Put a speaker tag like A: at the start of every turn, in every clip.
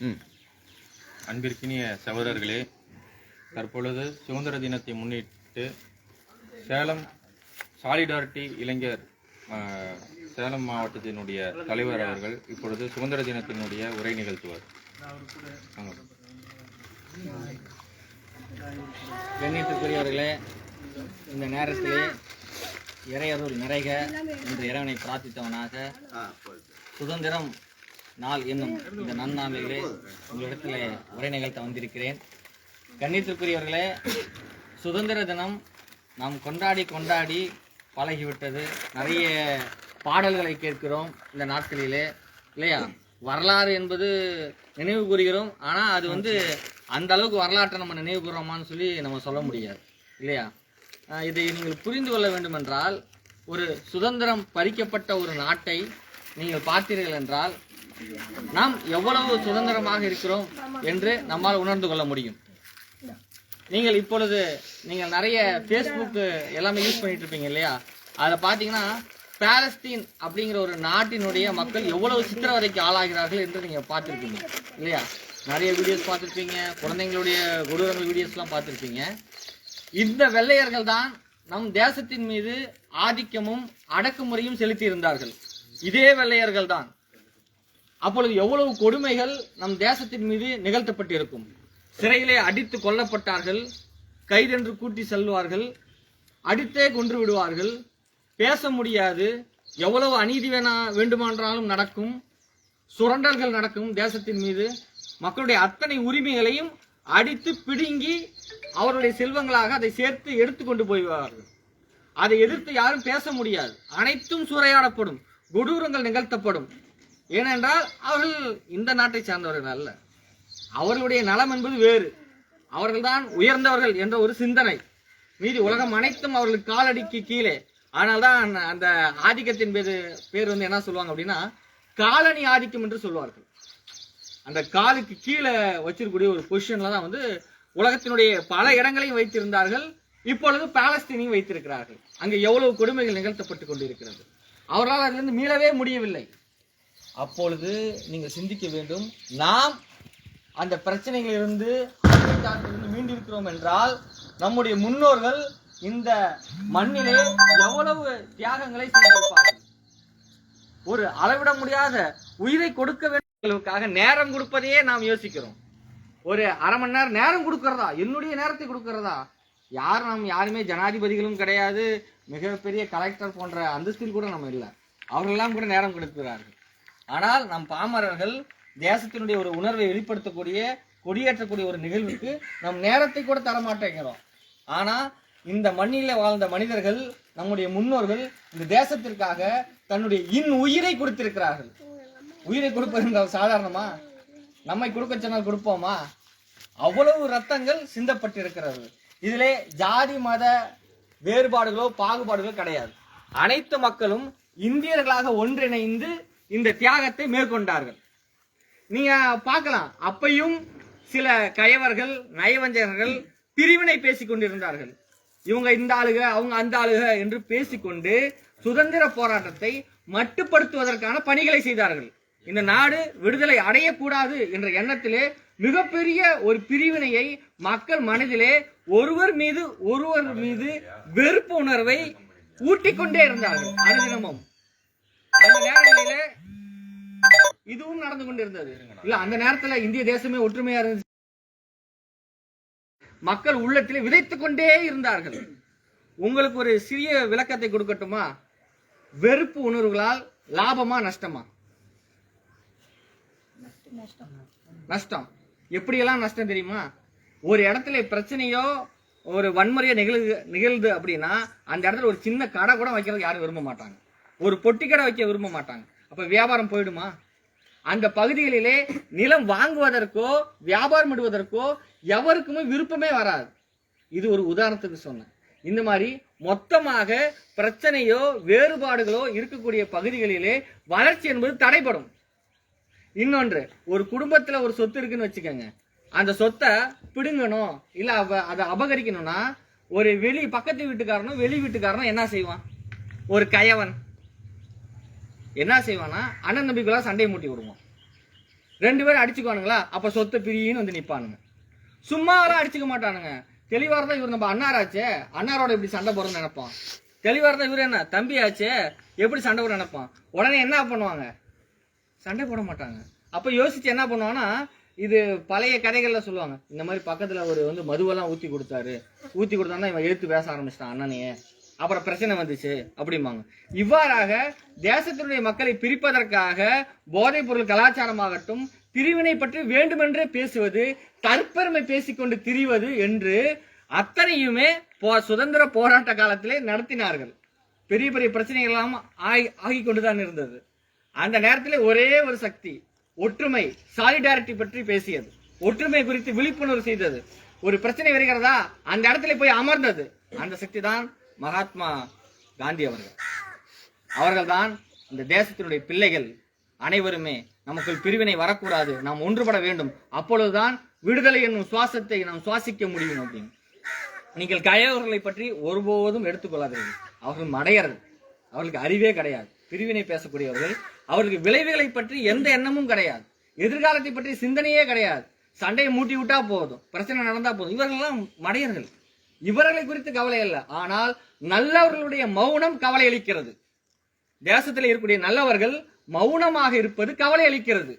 A: ம். அன்பிற்கினிய சகோதரர்களே தற்பொழுது சுதந்திர தினத்தை முன்னிட்டு சேலம் சாலிடாரிட்டி இளைஞர் சேலம் மாவட்டத்தினுடைய தலைவர் அவர்கள் இப்பொழுது சுதந்திர தினத்தினுடைய உரை நிகழ்த்துவார்.
B: கண்ணியத்துக்குரியவர்களே இந்த நேரத்திலே இறையருள் நிறைக என்று இறைவனை பிரார்த்தித்தவனாக சுதந்திரம் நாள் என்னும் இந்த நன்னாளிலே உங்களிடத்தில் உரை நிகழ்த்த வந்திருக்கிறேன். கண்ணியத்திற்குரியவர்களே சுதந்திர தினம் நாம் கொண்டாடி கொண்டாடி பழகிவிட்டது. நிறைய பாடல்களை கேட்கிறோம் இந்த நாட்களிலே. இல்லையா? வரலாறு என்பது நினைவு கூறுகிறோம். ஆனால் அது வந்து அந்த அளவுக்கு வரலாற்றை நம்ம நினைவு கூறுறோமான்னு சொல்லி நம்ம சொல்ல முடியாது. இல்லையா? இதை நீங்கள் புரிந்து கொள்ள வேண்டுமென்றால் ஒரு சுதந்திரம் பறிக்கப்பட்ட ஒரு நாட்டை நீங்கள் பார்த்தீர்கள் என்றால் நாம் எவ்வளவு சுதந்திரமாக இருக்கிறோம் என்று நம்மால் உணர்ந்து கொள்ள முடியும். நீங்கள் இப்பொழுது நீங்கள் நிறைய ஃபேஸ்புக்கு எல்லாமே யூஸ் பண்ணிட்டு இருப்பீங்க இல்லையா? அதில் பார்த்தீங்கன்னா பாலஸ்தீன் அப்படிங்கிற ஒரு நாட்டினுடைய மக்கள் எவ்வளவு சித்திரவதைக்கு ஆளாகிறார்கள் என்று நீங்கள் பார்த்துருப்பீங்க இல்லையா? நிறைய வீடியோஸ் பார்த்துருப்பீங்க குழந்தைங்களுடைய கொடூரங்கள் வீடியோஸ்லாம் பார்த்துருப்பீங்க. இந்த வெள்ளையர்கள் தான் நம் தேசத்தின் மீது ஆதிக்கமும் அடக்குமுறையும் செலுத்தி இருந்தார்கள் இதே வெள்ளையர்கள் தான். அப்பொழுது எவ்வளவு கொடுமைகள் நம் தேசத்தின் மீது நிகழ்த்தப்பட்டிருக்கும்? சிறையிலே அடித்து கொல்லப்பட்டார்கள் கைதென்று கூட்டி செல்வார்கள் அடித்தே கொன்று விடுவார்கள். பேச முடியாது. எவ்வளவு அநீதி வேணா வேண்டுமானாலும் நடக்கும். சுரண்டல்கள் நடக்கும் தேசத்தின் மீது. மக்களுடைய அத்தனை உரிமைகளையும் அடித்து பிடுங்கி அவருடைய செல்வங்களாக அதை சேர்த்து எடுத்துக்கொண்டு போய்வார்கள். அதை எதிர்த்து யாரும் பேச முடியாது. அனைத்தும் சூறையாடப்படும் கொடூரங்கள் நிகழ்த்தப்படும். ஏனென்றால் அவர்கள் இந்த நாட்டை சார்ந்தவர்கள் அல்ல. அவர்களுடைய நலம் என்பது வேறு. அவர்கள்தான் உயர்ந்தவர்கள் என்ற ஒரு சிந்தனை. மீதி உலகம் அனைத்தும் அவர்களுக்கு காலடிக்கு கீழே. ஆனால் தான் அந்த ஆதிக்கத்தின் பேரு பேர் வந்து என்ன சொல்லுவாங்க அப்படின்னா காலனி ஆதிக்கம் என்று சொல்வார்கள். அந்த காலுக்கு கீழே வச்சிருக்கக்கூடிய ஒரு பொசிஷன்ல தான் வந்து உலகத்தினுடைய பல இடங்களையும் வைத்திருந்தார்கள். இப்பொழுது பாலஸ்தீனையும் வைத்திருக்கிறார்கள். அங்கே எவ்வளவு கொடுமைகள் நிகழ்த்தப்பட்டு கொண்டிருக்கிறது. அவர்களால் அதிலிருந்து மீளவே முடியவில்லை. அப்பொழுது நீங்கள் சிந்திக்க வேண்டும் நாம் அந்த பிரச்சனைகளிலிருந்து மீண்டிருக்கிறோம் என்றால் நம்முடைய முன்னோர்கள் இந்த மண்ணிலே எவ்வளவு தியாகங்களை செய்திருப்பார்கள்? ஒரு அளவிட முடியாத உயிரை கொடுக்க வேண்டியவர்களுக்காக நேரம் கொடுப்பதையே நாம் யோசிக்கிறோம். ஒரு அரை மணி நேரம் நேரம் கொடுக்கறதா? என்னுடைய நேரத்தை கொடுக்கறதா? யார் நாம் யாருமே ஜனாதிபதிகளும் கிடையாது. மிகப்பெரிய கலெக்டர் போன்ற அந்தஸ்தில் கூட நம்ம இல்லை. அவர்களெல்லாம் கூட நேரம் கொடுக்கிறார்கள். ஆனால் நம் பாமரர்கள் தேசத்தினுடைய ஒரு உணர்வை வெளிப்படுத்தக்கூடிய கொடியேற்றக்கூடிய ஒரு நிகழ்வுக்கு நம் நேரத்தை கூட தர மாட்டேங்கிறோம் ஆனால் இந்த மண்ணில வாழ்ந்த மனிதர்கள் நம்முடைய முன்னோர்கள் இந்த தேசத்திற்காக தன்னுடைய இன் உயிரை கொடுத்திருக்கிறார்கள். உயிரை கொடுப்பது சாதாரணமா? நம்மை கொடுக்க சொன்னால் கொடுப்போமா? அவ்வளவு ரத்தங்கள் சிந்தப்பட்டிருக்கிறது. இதிலே ஜாதி மத வேறுபாடுகளோ பாகுபாடுகளோ கிடையாது. அனைத்து மக்களும் இந்தியர்களாக ஒன்றிணைந்து இந்த தியாகத்தை மேற்கொண்டார்கள். நீங்க பார்க்கலாம். அப்பையும் சில கயவர்கள் நயவஞ்சகர்கள் பிரிவினை பேசிக் கொண்டிருந்தார்கள். இவங்க இந்த ஆளுக அவங்க அந்த ஆளுக என்று பேசிக்கொண்டு சுதந்திர போராட்டத்தை மட்டுப்படுத்துவதற்கான பணிகளை செய்தார்கள். இந்த நாடு விடுதலை அடையக்கூடாது என்ற எண்ணத்திலே மிகப்பெரிய ஒரு பிரிவினையை மக்கள் மனதிலே ஒருவர் மீது ஒருவர் மீது வெறுப்பு உணர்வை ஊட்டிக்கொண்டே இருந்தார்கள். அனுதினமும். அந்த நேரங்களிலே இதுவும் நடந்து கொண்டிருந்தது. இல்ல அந்த நேரத்துல இந்திய தேசமே ஒற்றுமையா இருந்துச்சு. மக்கள் உள்ளத்திலே விதைத்துக் கொண்டே இருந்தார்கள். உங்களுக்கு ஒரு சிறிய விளக்கத்தை கொடுக்கட்டுமா? வெறுப்பு உணர்வுகளால் லாபமா நஷ்டமா? நஷ்டம். எப்படியெல்லாம் நஷ்டம் தெரியுமா? ஒரு இடத்துல பிரச்சனையோ ஒரு வன்முறையோ நிகழ்வு நிகழ்து அப்படின்னா அந்த இடத்துல ஒரு சின்ன கடை கூட வைக்கிறது யாரும் விரும்ப மாட்டாங்க. ஒரு பொட்டி கடை வைக்க விரும்ப மாட்டாங்க. அப்ப வியாபாரம் போயிடுமா? அந்த பகுதிகளிலே நிலம் வாங்குவதற்கோ வியாபாரம் இடுவதற்கோ எவருக்குமே விருப்பமே வராது. இது ஒரு உதாரணத்துக்கு சொன்னேன். இந்த மாதிரி மொத்தமாக பிரச்சனையோ வேறுபாடுகளோ இருக்கக்கூடிய பகுதிகளிலே வளர்ச்சி என்பது தடைப்படும் இன்னொன்று ஒரு குடும்பத்தில் ஒரு சொத்து இருக்குன்னு வச்சுக்கோங்க. அந்த சொத்தை பிடுங்கணும் இல்லை அவ அதை அபகரிக்கணும்னா ஒரு வெளி பக்கத்து வீட்டுக்காரனும் வெளி வீட்டுக்காரனும் என்ன செய்வான்? ஒரு கயவன். என்ன செய்வானா அண்ணன் நம்பிக்கெல்லாம் சண்டையை மூட்டி விடுவான். ரெண்டு பேரும் அடிச்சுக்குவானுங்களா? அப்போ சொத்தை பிரியின்னு வந்து நிற்பானுங்க சும்மா வர அடிச்சுக்க மாட்டானுங்க. தெளிவாக இருந்தால் இவர் நம்ம அண்ணாராச்சே. அண்ணாரோட இப்படி சண்டை போடுறோம்னு நினைப்பான். தெளிவாக இருந்தால் இவர் என்ன தம்பியாச்சே? எப்படி சண்டை போட நினைப்பான்? உடனே என்ன பண்ணுவாங்க? சண்டை போட மாட்டாங்க. அப்போ யோசிச்சு என்ன பண்ணுவான்னா இது பழைய கதைகளில் சொல்லுவாங்க. இந்த மாதிரி பக்கத்தில் ஒரு வந்து மதுவெல்லாம் ஊற்றி கொடுத்தாரு. ஊற்றி கொடுத்தான்னா இவன் எடுத்து பேச ஆரம்பிச்சிட்டான் அண்ணனையே. அப்புறம் பிரச்சனை வந்துச்சு அப்படிம்பாங்க. இவ்வாறாக தேசத்தினுடைய மக்களை பிரிப்பதற்காக போதைப் பொருள் கலாச்சாரமாகட்டும் பிரிவினை பற்றி வேண்டுமென்றே பேசுவது தற்பெருமை பேசிக்கொண்டு திரிவது என்று அத்தனையுமே போ- சுதந்திர போராட்ட காலத்திலே நடத்தினார்கள். பெரிய பெரிய பிரச்சனைகள் எல்லாம் ஆகி ஆகி கொண்டுதான் இருந்தது. அந்த நேரத்தில் ஒரே ஒரு சக்தி ஒற்றுமை சாலிடாரிட்டி பற்றி பேசியது. ஒற்றுமை குறித்து விழிப்புணர்வு செய்தது. ஒரு பிரச்சனை வருகிறதா? அந்த இடத்துல போய் அமர்ந்தது. அந்த சக்தி தான் மகாத்மா காந்தி அவர்கள். அவர்கள்தான் இந்த தேசத்தினுடைய பிள்ளைகள். அனைவருமே நமக்குள் பிரிவினை வரக்கூடாது. நாம் ஒன்றுபட வேண்டும். அப்பொழுதுதான் விடுதலை என்னும் சுவாசத்தை நாம் சுவாசிக்க முடியும் அப்படின்னு. நீங்கள் கயவர்களை பற்றி ஒருபோதும் எடுத்துக்கொள்ளாதீர்கள். அவர்கள் மடையர்கள். அவர்களுக்கு அறிவே கிடையாது. பிரிவினை பேசக்கூடியவர்கள். அவர்களுக்கு விளைவுகளை பற்றி எந்த எண்ணமும் கிடையாது. எதிர்காலத்தை பற்றி சிந்தனையே கிடையாது. சண்டையை மூட்டி விட்டா போதும். பிரச்சனை நடந்தா போதும். இவர்கள்லாம் மடையர்கள். இவர்களை குறித்து கவலை இல்லை. ஆனால் நல்லவர்களுடைய மௌனம் கவலை அளிக்கிறது தேசத்தில் இருக்கக்கூடிய நல்லவர்கள் மௌனமாக இருப்பது கவலை அளிக்கிறது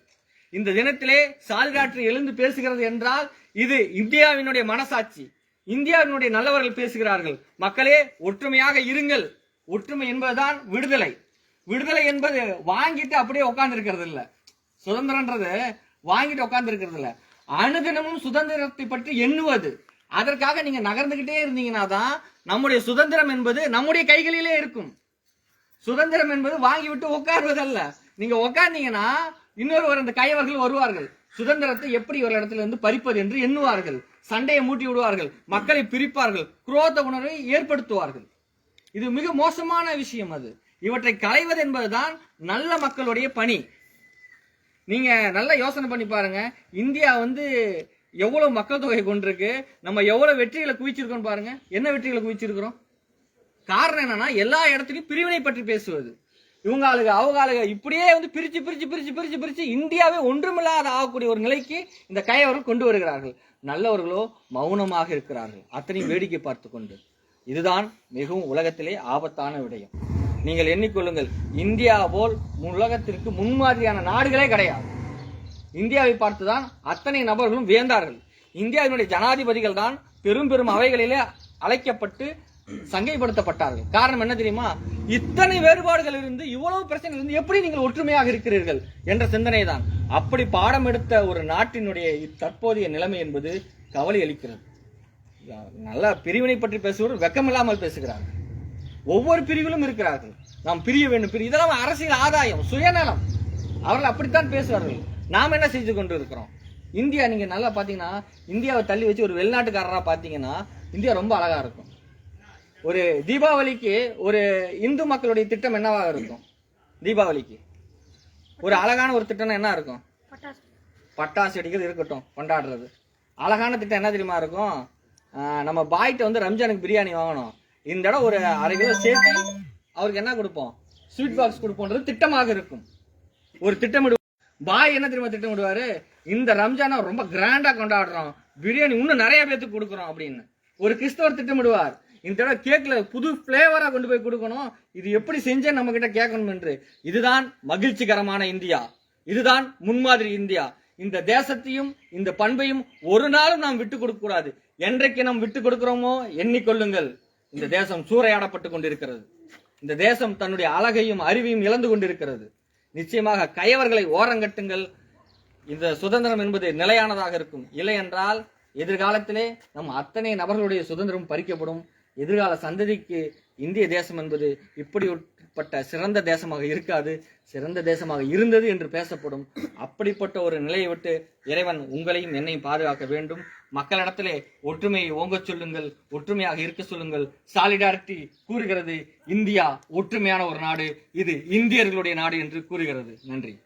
B: இந்த தினத்திலே சால்காற்று எழுந்து பேசுகிறது என்றால் இது இந்தியாவினுடைய மனசாட்சி. இந்தியாவினுடைய நல்லவர்கள் பேசுகிறார்கள். மக்களே ஒற்றுமையாக இருங்கள். ஒற்றுமை என்பதுதான் விடுதலை. விடுதலை என்பது வாங்கிட்டு அப்படியே உட்கார்ந்து இருக்கிறது இல்ல சுதந்திரன்றது வாங்கிட்டு உட்கார்ந்து இருக்கிறது இல்ல அனுதினமும் சுதந்திரத்தை பற்றி எண்ணுவது. அதற்காக நீங்க நகர்ந்துகிட்டே இருந்தீங்கன்னா தான் நம்முடைய சுதந்திரம் என்பது நம்முடைய கைகளிலே இருக்கும். சுதந்திரம் என்பது வாங்கிவிட்டு உட்காருவதல்ல. நீங்க உட்கார்ந்தீங்கன்னா இன்னொருவர் அந்த கையவர்கள் வருவார்கள். சுதந்திரத்தை எப்படி ஒரு இடத்துல இருந்து பறிப்பது என்று எண்ணுவார்கள். சண்டையை மூட்டி விடுவார்கள். மக்களை பிரிப்பார்கள். குரோத உணர்வை ஏற்படுத்துவார்கள். இது மிக மோசமான விஷயம் அது. இவற்றை களைவது என்பதுதான் நல்ல மக்களுடைய பணி. நீங்க நல்லா யோசனை பண்ணி பாருங்க. இந்தியா வந்து எவ்வளவு மக்கள் தொகை கொண்டிருக்கு? நம்ம எவ்வளவு வெற்றிகளை குவிச்சிருக்கோம் பாருங்க. என்ன வெற்றிகளை குவிச்சிருக்கிறோம்? காரணம் என்னன்னா எல்லா இடத்துலையும் பிரிவினை பற்றி பேசுவது. இவங்க ஆளுக அவங்க ஆளுக இப்படியே வந்து பிரிச்சு பிரிச்சு பிரிச்சு பிரிச்சு பிரிச்சு இந்தியாவே ஒன்றுமில்லாத ஆகக்கூடிய ஒரு நிலைக்கு இந்த கையவர்கள் கொண்டு வருகிறார்கள். நல்லவர்களோ மௌனமாக இருக்கிறார்கள். அத்தனையும் வேடிக்கை பார்த்து கொண்டு. இதுதான் மிகவும் உலகத்திலே ஆபத்தான விடயம். நீங்கள் எண்ணிக்கொள்ளுங்கள் இந்தியா போல் உலகத்திற்கு முன்மாதிரியான நாடுகளே கிடையாது. இந்தியாவை பார்த்துதான் அத்தனை நபர்களும் வியந்தார்கள். இந்தியாவினுடைய ஜனாதிபதிகள் தான் பெரும் பெரும் அவைகளிலே அழைக்கப்பட்டு சங்கைப்படுத்தப்பட்டார்கள். காரணம் என்ன தெரியுமா? இத்தனை வேறுபாடுகள் இருந்து இவ்வளவு பிரச்சனை இருந்து எப்படி நீங்கள் ஒற்றுமையாக இருக்கிறீர்கள் என்ற சிந்தனை தான் அப்படி பாடம் எடுத்த ஒரு நாட்டினுடைய தற்போதைய நிலைமை என்பது கவலை அளிக்கிறது. நல்லா பிரிவினை பற்றி பேசுவோர் வெக்கமில்லாமல் பேசுகிறார்கள். ஒவ்வொரு பிரிவிலும் இருக்கிறார்கள். நாம் பிரிய வேண்டும். பிரி இதெல்லாம் அரசியல் ஆதாயம் சுயநலம். அவர்கள் அப்படித்தான் பேசுவார்கள். நாம் என்ன செஞ்சு கொண்டு இருக்கிறோம் இந்தியா நீங்க நல்லா பாத்தீங்கன்னா இந்தியாவை தள்ளி வச்சு ஒரு வெளிநாட்டுக்காரரா பாத்தீங்கன்னா இந்தியா ரொம்ப அழகா இருக்கும். ஒரு தீபாவளிக்கு ஒரு இந்து மக்களுடைய திட்டம் என்னவாக இருக்கும்? தீபாவளிக்கு. ஒரு அழகான ஒரு திட்டம் என்ன இருக்கும்? பட்டாசு. வெடிக்கிறது இருக்கட்டும் கொண்டாடுறது. அழகான திட்டம் என்ன தெரியுமா இருக்கும்? நம்ம பாய்கிட்ட வந்து ரம்ஜானுக்கு பிரியாணி வாங்கணும். இந்த இடம் ஒரு அரை கிலோ சேர்த்து அவருக்கு என்ன கொடுப்போம்? ஸ்வீட் பாக்ஸ் கொடுப்போன்றது திட்டமாக இருக்கும். ஒரு திட்டமிடு பாய் என்ன தெரியுமா திட்டமிடுவாரு இந்த ரம்ஜானை ரொம்ப கிராண்டா கொண்டாடுறோம். பிரியாணி இன்னும் நிறைய பேத்துக்கு கொடுக்குறோம் அப்படின்னு. ஒரு கிறிஸ்தவர் திட்டமிடுவார் இந்த தடவை கேக்ல புது பிளேவரா கொண்டு போய் கொடுக்கணும். இது எப்படி செஞ்சே நம்ம கிட்ட கேட்கணும் என்று. இதுதான் மகிழ்ச்சிகரமான இந்தியா. இதுதான் முன்மாதிரி இந்தியா. இந்த தேசத்தையும் இந்த பண்பையும் ஒரு நாளும் நாம் விட்டு கொடுக்க கூடாது. என்றைக்கு நாம் விட்டு கொடுக்கிறோமோ எண்ணிக்கொள்ளுங்கள். இந்த தேசம் சூறையாடப்பட்டு கொண்டிருக்கிறது. இந்த தேசம் தன்னுடைய அழகையும் அறிவையும் இழந்து கொண்டிருக்கிறது. நிச்சயமாக கயவர்களை ஓரங்கட்டுங்கள் இந்த சுதந்திரம் என்பது நிலையானதாக இருக்கும். இல்லை என்றால் எதிர்காலத்திலே நம் அத்தனை நபர்களுடைய சுதந்திரம் பறிக்கப்படும். எதிர்கால சந்ததிக்கு இந்திய தேசம் என்பது இப்படிப்பட்ட சிறந்த தேசமாக இருக்காது சிறந்த தேசமாக இருந்தது என்று பேசப்படும். அப்படிப்பட்ட ஒரு நிலையை விட்டு இறைவன் உங்களையும் என்னையும் பாதுகாக்க வேண்டும். மக்களிடத்திலே ஒற்றுமையை ஓங்கச் சொல்லுங்கள் ஒற்றுமையாக இருக்க சொல்லுங்கள். சாலிடாரிட்டி கூறுகிறது. இந்தியா ஒற்றுமையான ஒரு நாடு. இது இந்தியர்களுடைய நாடு என்று கூறுகிறது. நன்றி.